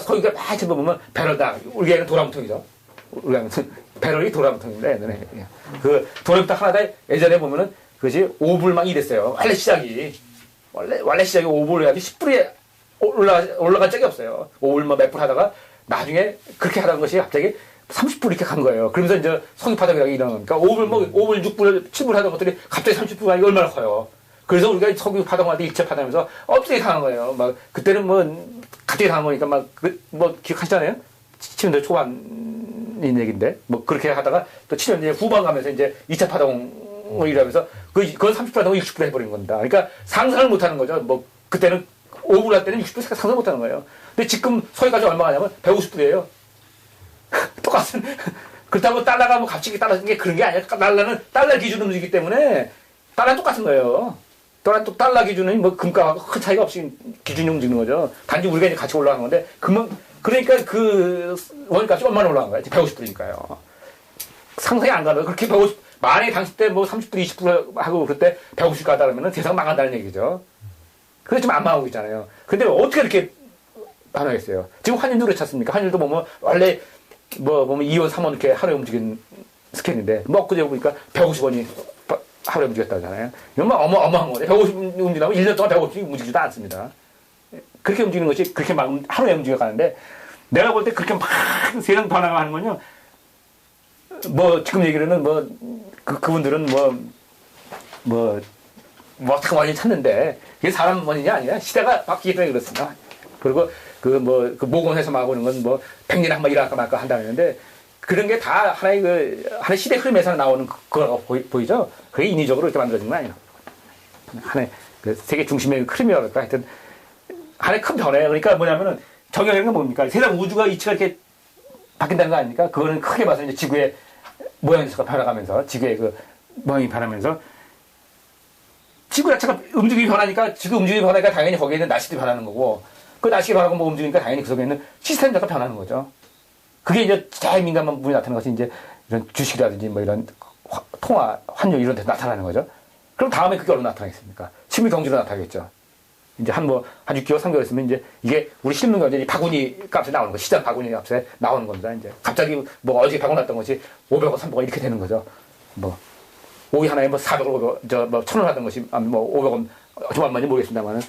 서유가 막 쳐보면 배럴다. 우리 애는 도랑통이죠. 우리 애는 배럴이 네, 네. 그 도랑통 하나다 예전에 보면은 그것이 5불만 이랬어요. 원래 시작이. 원래, 원래 시작이 5불 해가지고 10불에 올라가, 올라간 적이 없어요. 5불 뭐몇불 하다가 나중에 그렇게 하던 것이 갑자기 30불 이렇게 간 거예요. 그러면서 이제 석유파동이라고 일어나니까 5불 뭐 5불, 6불, 7불 하던 것들이 갑자기 30불 가니까 얼마나 커요. 그래서 우리가 석유 파동할 때 일체 파동하면서 어떻게 당한 거예요. 막 그때는 뭐 갑자기 당한 거니까 막 뭐 기억하시잖아요. 70년대 초반인 얘기인데 뭐 그렇게 하다가 또 7년대 후반 가면서 이제 2차 파동을 일하면서 그 그건 30불 하다가 60불 해버린 겁니다. 그러니까 상상을 못 하는 거죠. 뭐 그때는 5불 할 때는 60불 상상 못 하는 거예요. 근데 지금 서해까지 얼마 가냐면 150불이에요. 똑같은 그렇다고 달러가 뭐 갑자기 떨어진 게 그런 게 아니야. 달러는 달러 기준으로 움직이기 때문에 달러는 똑같은 거예요. 달러 또 달러 기준은 뭐 금가하고 큰 차이가 없이 기준이 움직이는 거죠. 단지 우리가 이제 같이 올라가는 건데 그만 그러니까 그 원값이 얼마나 올라간 거야? 150불이니까요. 상상이 안 가요. 그렇게 150 만약에 당시 때 뭐 30불, 20불 하고 그때 150 가다 그러면 세상 망한다는 얘기죠. 근데 지금 안 망하고 있잖아요. 근데 어떻게 이렇게 반응했어요? 지금 환율도 그렇지 않습니까? 환율도 보면 원래 뭐 보면 2원, 3원 이렇게 하루에 움직이는 스캔인데 뭐 엊그제 보니까 150원이 하루에 움직였다잖아요. 이건 뭐 어마, 어마한 거죠. 150 움직이면 1년 동안 150이 움직이지도 않습니다. 그렇게 움직이는 것이 그렇게 막 하루에 움직여 가는데 내가 볼 때 그렇게 막 세상 변화가 하는 건요. 뭐 지금 얘기로는 뭐 그, 그분들은 뭐 뭐, 뭐, 어떻게 원인을 찾는데, 그게 사람 원인이 아니라 시대가 바뀌기 때문에 그렇습니다. 그리고 그 뭐, 그 모건해서 막 오는 건 뭐, 백년에 한 번 일할까 말까 한다는데, 그런 게 다 하나의 그, 하나의 시대 흐름에서 나오는 그- 그거라고 보이, 보이 죠? 그게 인위적으로 이렇게 만들어진 건 아니에요. 하나의 그 세계 중심의 흐름이라고 할까? 하여튼, 하나의 큰 변화예요. 그러니까 뭐냐면은, 정형이라는 건 뭡니까? 세상 우주가 이치가 이렇게 바뀐다는 거 아닙니까? 그거는 크게 봐서 이제 지구의 모양새가 변화가면서, 지구의 그 모양이 변하면서, 지구 자체가 움직임이 변하니까 지구 움직임이 변하니까 당연히 거기에 있는 날씨도 변하는 거고 그 날씨가 변하고 뭐 움직이니까 당연히 그 속에 있는 시스템 자체가 변하는 거죠. 그게 이제 제일 민감한 부분이 나타나는 것이 이제 이런 주식이라든지 뭐 이런 화- 통화, 환율 이런 데 나타나는 거죠. 그럼 다음에 그게 얼마나 나타나겠습니까? 실물 경제로 나타나겠죠. 이제 한 뭐, 한 6개월, 3개월 있으면 이제 이게 우리 실물 경제 바구니 값에 나오는 거, 시장 바구니 값에 나오는 겁니다. 이제 갑자기 뭐 어제 바구니 났던 것이 500원, 300원 이렇게 되는 거죠. 뭐, 오이 하나에 뭐 400원, 500원, 저, 뭐, 천원 하던 것이, 아, 뭐, 500원, 좀 얼마인지 모르겠습니다만은.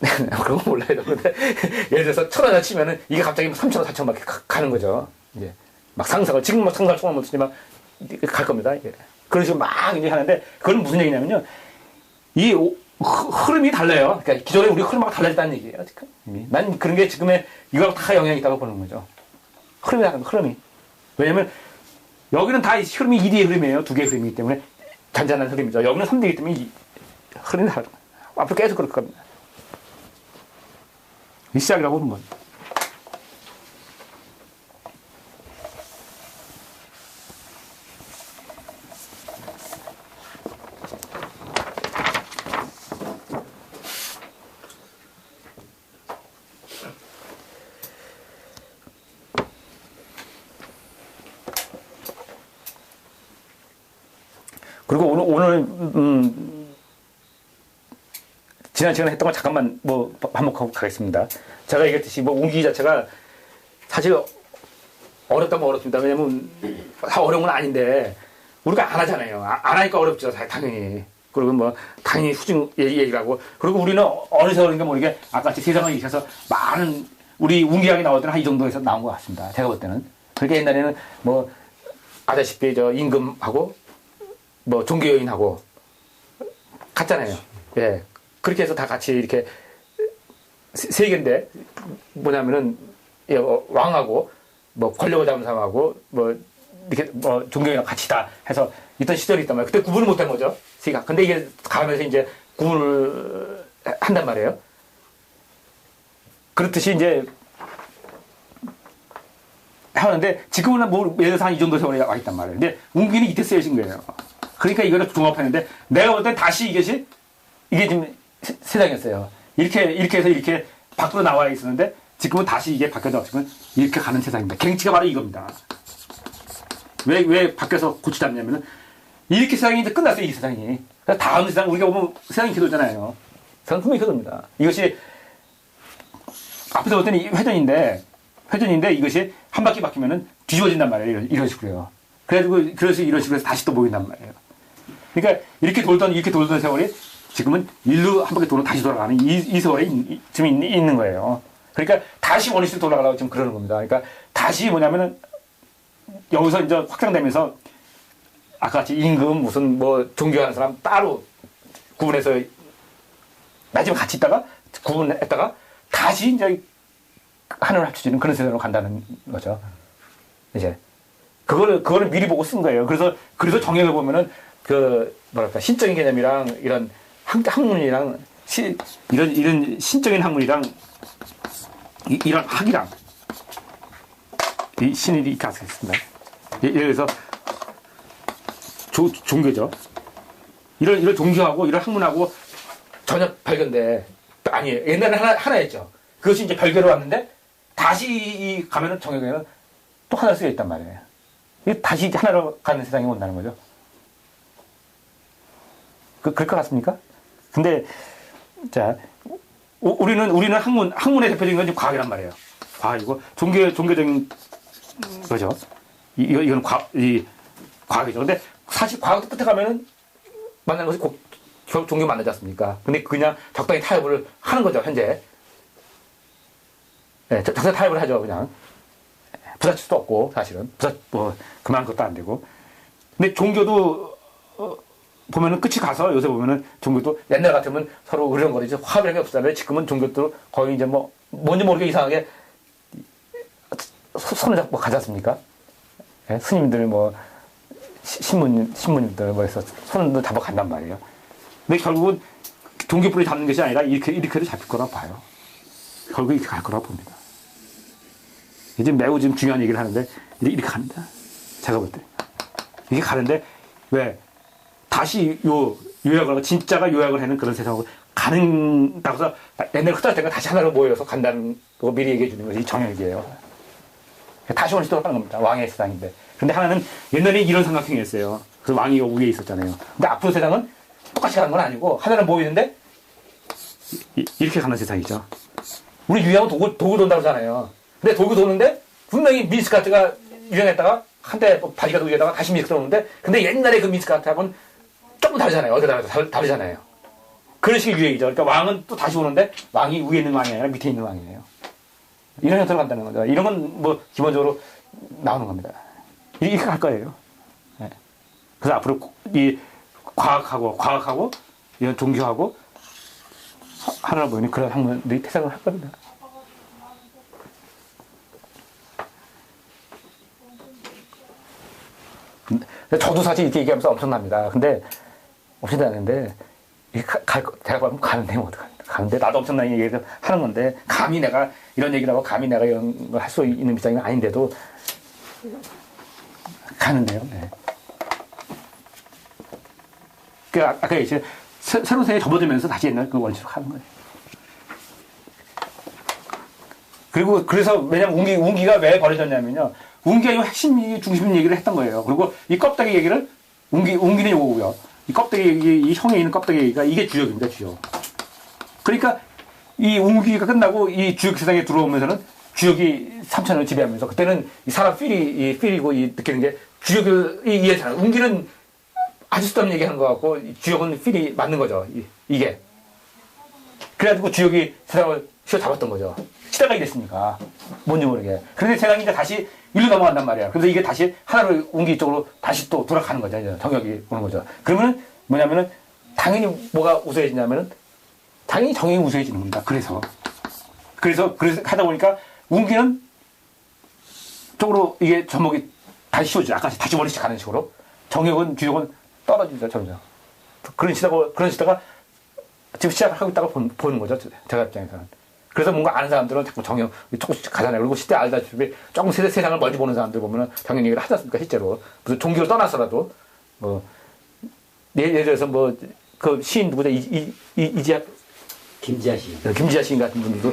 그런 거 몰라요. 근데, 예를 들어서 천 원을 치면은 이게 갑자기 3천 원, 4천 원 막 가는 거죠. 이제. 막 상승을, 지금 뭐 상승을 총을 못 치지만 갈 겁니다. 이게. 그런 식으로 막 이제 하는데, 그건 무슨 얘기냐면요. 이 오- 흐- 흐름이 달라요. 그러니까 기존에 우리 흐름하고 달라졌다는 얘기예요. 지금. 난 그런 게 지금의 이거하고 다 영향이 있다고 보는 거죠. 흐름이 다른 거, 흐름이. 왜냐면 여기는 다 흐름이 2D의 흐름이에요. 두 개의 흐름이기 때문에 잔잔한 흐름이죠. 여기는 3D이기 때문에 이 흐름이 다르다. 앞으로 계속 그럴 겁니다. 이 시작이라고 보는 건. 그리고 오늘, 오늘, 음, 지난 시간에 했던 거 잠깐만 뭐 반복하고 가겠습니다. 제가 얘기했듯이 뭐 운기 자체가 사실 어렵다면 어렵습니다. 왜냐면 다 어려운 건 아닌데 우리가 안 하잖아요. 아- 안 하니까 어렵죠. 사- 당연히. 그리고 뭐 당연히 후진 얘기- 하고 그리고 우리는 어느 세월인가 모르게 아까 세상을 익혀서 많은 우리 운기학이 나올 때는 한 이 정도에서 나온 것 같습니다. 제가 볼 때는. 그렇게 옛날에는 뭐 아다시피 저 임금하고 뭐 종교여인하고 같잖아요. 예. 그렇게 해서 다 같이 이렇게 세, 세 개인데 뭐냐면은 예, 어, 왕하고 뭐 권력을 잡은 사람하고 뭐 이렇게 뭐 종교랑 같이 다 해서 있던 시절이 있단 말이에요. 그때 구분을 못 한 거죠. 세가. 근데 이게 가면서 이제 구분을 한단 말이에요. 그렇듯이 이제 하는데 지금은 뭐 예를 들어서 한 이 정도 세월에 와 있단 말이에요. 근데 운기는 이때 쓰여진 거예요. 그러니까 이거를 종합했는데 내가 볼땐 다시 이것이 이게 지금 세- 세상이었어요. 이렇게 이렇게 해서 이렇게 밖으로 나와 있었는데 지금은 다시 이게 바뀌어서 지금 이렇게 가는 세상입니다. 갱치가 바로 이겁니다. 왜 왜 바뀌어서 고치지 않냐면은 이렇게 세상이 이제 끝났어요 이 세상이. 그래서 다음 세상 우리가 보면 세상이 기도잖아요. 세상 분명히 기도입니다. 이것이 앞에서 볼 때는 이 회전인데 회전인데 이것이 한 바퀴 바뀌면은 뒤집어진단 말이에요. 이런, 이런 식으로요. 그래가지고 그래서 이런 식으로 해서 다시 또 모인단 말이에요. 그러니까 이렇게 돌던 이렇게 돌던 세월이 지금은 일로 한 바퀴 돌면 다시 돌아가는 이, 이 이- 지금 있, 있는 거예요. 그러니까 다시 원위식으로 돌아가려고 지금 그러는 겁니다. 그러니까 다시 뭐냐면은 여기서 이제 확장되면서 아까 같이 임금 무슨 뭐 종교하는 사람 따로 구분해서 마지막 같이 있다가 구분했다가 다시 이제 하늘을 합쳐지는 그런 세상으로 간다는 거죠. 이제 그거를 그거를 미리 보고 쓴 거예요. 그래서 그래서 정액을 보면은 그 뭐랄까 신적인 개념이랑 이런 학, 학문이랑 시, 이런 이런 신적인 학문이랑 이, 이런 학이랑 이 신이 이렇게 있습니다. 예를 들어서 조, 종교죠. 이런 이런 종교하고 이런 학문하고 전혀 발견돼 아니에요. 옛날에 하나 하나였죠. 그것이 이제 별개로 왔는데 다시 가면은 정형에는 또 하나 쓰여 있단 말이에요. 이게 다시 하나로 가는 세상이 온다는 거죠. 그, 그럴 것 같습니까? 근데, 자, 우- 우리는, 우리는 학문, 학문의 대표적인 건 과학이란 말이에요. 과학이고, 종교, 종교적인 거죠. 이, 이거- 이건 과, 이, 과학이죠. 근데 사실 과학 끝에 가면은 만나는 것이 꼭 겨- 종교 만나지 않습니까? 근데 그냥 적당히 타협을 하는 거죠, 현재. 네, 적- 적당히 타협을 하죠, 그냥. 부딪힐 수도 없고, 사실은. 부딪, 뭐, 그만 것도 안 되고. 근데 종교도, 어, 보면은 끝이 가서 요새 보면은 종교도 옛날 같으면 서로 으르렁거리지 화합이라는 게 없었잖아요. 지금은 종교도 거의 이제 뭐, 뭔지 모르게 이상하게 소- 손을 잡고 가지 않습니까? 예, 스님들 뭐, 시- 신문, 신부님들 뭐 해서 손을 잡아 간단 말이에요. 근데 결국은 종교불이 잡는 것이 아니라 이렇게, 이렇게도 잡힐 거라고 봐요. 결국 이렇게 갈 거라고 봅니다. 이제 매우 지금 중요한 얘기를 하는데 이렇게, 이렇게 갑니다. 제가 볼 때. 이게 가는데 왜 다시 요 요약을 진짜가 요약을 하는 그런 세상으로 가는다고 해서 옛날에 흩어질 때가 다시 하나로 모여서 간다는 거 미리 얘기해 주는 것이 정혁이에요. 다시 원시 돌아가는 겁니다. 왕의 세상인데. 근데 하나는 옛날에 이런 삼각형이 었어요 그래서 왕이 위에 있었잖아요. 근데 앞으로 세상은 똑같이 가는 건 아니고 하나는 모이는데 이, 이렇게 가는 세상이죠. 우리 유행은 도구, 도구 돈다고 하잖아요. 근데 도구 도는데 분명히 민스카트가 유행했다가 한때 또 바지가 위에다가 다시 민스카트 오는데 근데 옛날에 그 민스카트하고는 조금 다르잖아요. 어디 다르, 다르, 다르잖아요. 그런 식의 유행이죠. 그러니까 왕은 또 다시 오는데 왕이 위에 있는 왕이 아니라 밑에 있는 왕이에요. 이런 형태로 간다는 거죠. 이런 건 뭐 기본적으로 나오는 겁니다. 이렇게 갈 거예요. 예. 그래서 앞으로 이 과학하고 과학하고 이런 종교하고 하- 하나로 보이는 그런 학문들이 태생을 할 겁니다. 저도 사실 이렇게 얘기하면서 엄청납니다. 근데 이게 가- 갈 거- 대학 가면 가는데 뭐 어떡합니까? 가는데 나도 엄청난 얘기를 하는 건데 감히 내가 이런 얘기를 하고 감히 내가 이런 걸 할 수 있는 입장이 아닌데도 가는데요. 네. 그 아- 아까 이제 새- 새로운 세상에 접어들면서 다시 옛날 그 원칙으로 가는 거예요. 그리고 그래서 왜냐면 운기 운기가 왜 벌어졌냐면요. 운기가 이 핵심 중심 얘기를 했던 거예요. 그리고 이 껍데기 얘기를 운기 운기는 요거고요. 이 껍데기 얘기, 이 형에 있는 껍데기 얘기가 이게 주역입니다. 주역. 그러니까 이 운기가 끝나고 이 주역 세상에 들어오면서는 주역이 삼천을 지배하면서 그때는 이 사람 필이 이 필이고 이 느끼는 게 주역을 이- 이해잖아요. 운기는 아주 쓸데없는 얘기 하는 것 같고 이 주역은 필이 맞는 거죠. 이, 이게. 그래가지고 주역이 세상을 휘어잡았던 거죠. 시대가 이랬으니까. 뭔지 모르게. 그런데 세상이 이제 다시 일로 넘어간단 말이야. 그래서 이게 다시 하나로 운기 쪽으로 다시 또 돌아가는 거죠. 정역이 오는 거죠. 그러면은 뭐냐면은 당연히 뭐가 우수해지냐면은 당연히 정역이 우수해지는 겁니다. 그래서. 그래서, 그래서 하다 보니까 운기는 쪽으로 이게 접목이 다시 씌워지죠. 아까 다시 원리씩 가는 식으로. 정역은 주역은 떨어지죠. 점점. 그런 시대가, 그런 시대가 지금 시작을 하고 있다고 본- 보는 거죠. 제가 입장에서는. 그래서 뭔가 아는 사람들은 자꾸 정형 조금씩 가잖아요. 그리고 시대 알다시피 조금 세대, 세상을 멀리 보는 사람들 보면은 정형 얘기를 하지 않습니까? 실제로. 무슨 종교를 떠나서라도 뭐 예를 예를 들어서 뭐 그 시인 누구죠? 이, 이, 이, 이지아 김지아 씨. 김지아 시인 같은 분들도